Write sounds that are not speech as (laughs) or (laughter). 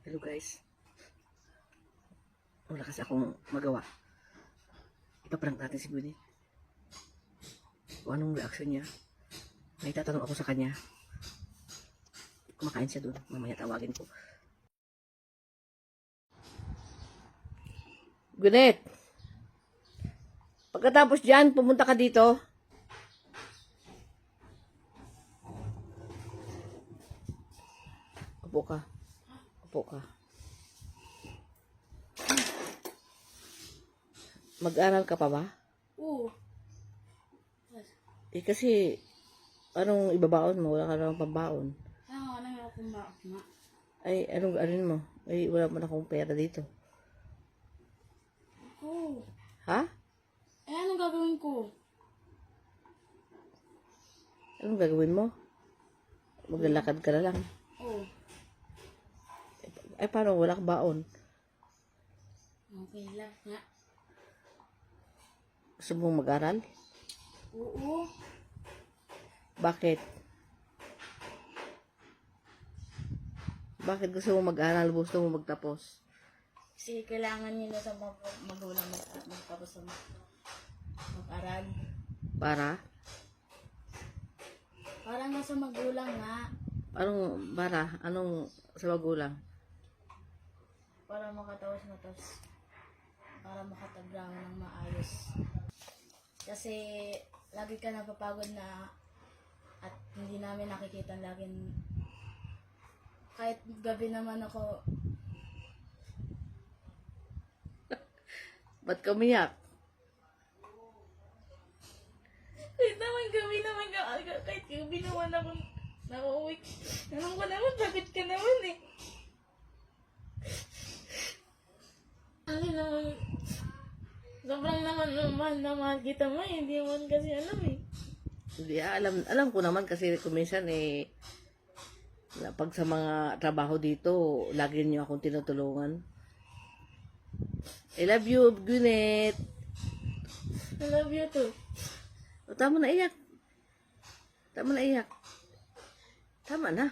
Hello guys. Wala kasi akong magawa. Ipaprank natin si Gwyneth. Kung anong reaction niya. May tatanong ako sa kanya. Kumakain siya doon. Mamaya tawagin ko. Gwyneth! Pagkatapos dyan, pumunta ka dito. Upo ka. Upo ka. Mag-aral ka pa ba? Oo. Eh kasi, anong ibabaon mo? Wala ka naman pambaon. Kaya nga lang ako kumaak nga. Ay, anong ano mo? Ay, wala man akong pera dito. Oo. Ha? Eh, anong gagawin ko? Anong gagawin mo? Maglalakad ka na lang. Ay, paano? Wala kang baon. Okay lang nga. Gusto mong mag-aral? Oo. Bakit? Bakit gusto mo mag-aral? Gusto mo magtapos? Kasi kailangan nila sa mga magulang mag- magtapos sa mag- mag-aral. Para? Para nga sa magulang nga. Anong, para? Anong sa magulang? Para makatapos matapos. Para makatagrang ng maayos. Kasi lagi ka napapagod na at hindi namin nakikita laging kahit gabi naman ako (laughs) Ba't ka umiyak? kahit naman gabi naman ka- kahit gabi naman ako nauwi naman ko naman bakit ka naman eh ano naman sobrang naman mahal na mahal kita mo hindi naman kasi alam eh Hindi, alam, alam ko naman kasi kung minsan eh, pag sa mga trabaho dito, lagi niyo akong tinutulungan. I love you, Gwyneth. I love you too O, tama na iyak. Tama na iyak. Tama na.